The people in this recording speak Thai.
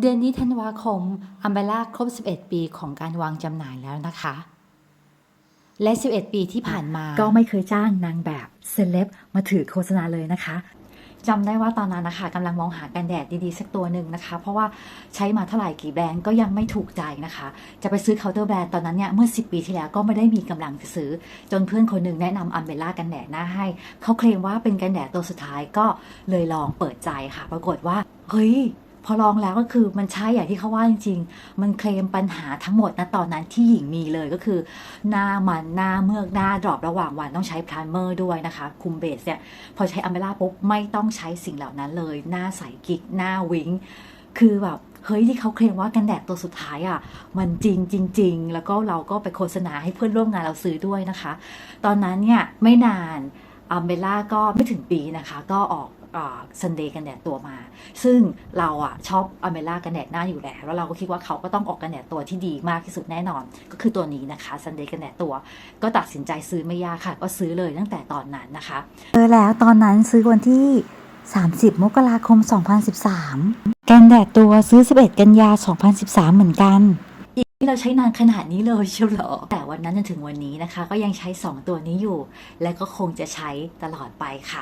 เดือนนี้ธันวาคมอัมเบล่าครบ 11 ปีของการวางจำหน่ายแล้วนะคะ และ 11 ปีที่ผ่านมา ก็ไม่เคยจ้างนางแบบเซเลบมาถือโฆษณาเลยนะคะจำได้ว่าตอนนั้นนะคะกำลังมองหากันแดดดีๆ สักตัวหนึ่งนะคะ เพราะว่าใช้มาเท่าไหร่กี่แบรนด์ก็ยังไม่ถูกใจนะคะ จะไปซื้อเคาน์เตอร์แบรนด์ตอนนั้นเนี่ยเมื่อ 10 ปีที่แล้วก็ไม่ได้มีกำลังจะซื้อ จนเพื่อนคนหนึ่งแนะนำอัมเบล่ากันแดดหน้าให้ เขาเคลมว่าเป็นกันแดดตัวสุดท้ายก็เลยลองเปิดใจค่ะ ปรากฏว่า เฮ้ย พอลองแล้วก็คือมันใช่อย่างที่เขาว่าจริงๆ มันเคลมปัญหาทั้งหมดนะตอนนั้นที่หญิงมีเลยก็คือ หน้ามันหน้าเมือกหน้าดรอประหว่างวันต้องใช้พรามเมอร์ด้วยนะคะ คุมเบสเนี่ย พอใช้อัมเบล่าปุ๊บไม่ต้องใช้สิ่งเหล่านั้นเลย หน้าใสกิ๊กหน้าวิงคือแบบเฮ้ยที่เขาเคลมว่ากันแดดตัวสุดท้ายอะ่ะ มันจริงจริง ๆ แล้วก็เราก็ไปโฆษณาให้เพื่อนร่วมงานเราซื้อด้วยนะคะ ตอนนั้นเนี่ยไม่นานอัมเบล่าก็ไม่ถึงปีนะคะ ก็ออก ซันเดย์กันแดดตัวมา ซึ่งเราอะชอบอเมล่ากันแดดหน้าอยู่แล้วแล้วเราก็คิดว่าเขาก็ต้องออกกันแดดตัวที่ดีมากที่สุดแน่นอน ก็คือตัวนี้นะคะซันเดย์กันแดดตัว ก็ตัดสินใจซื้อไม่ยากค่ะ ก็ซื้อเลยตั้งแต่ตอนนั้นนะคะเจอแล้วตอนนั้นซื้อวันที่ 30 มกราคม 2013 กันแดดตัวซื้อ 11 กันยา 2013 เหมือนกันที่เราใช้นานขนาดนี้เลยเชียวเหรอ แต่วันนั้นจนถึงวันนี้นะคะ ก็ยังใช้ 2 ตัวนี้อยู่ และก็คงจะใช้ตลอดไปค่ะ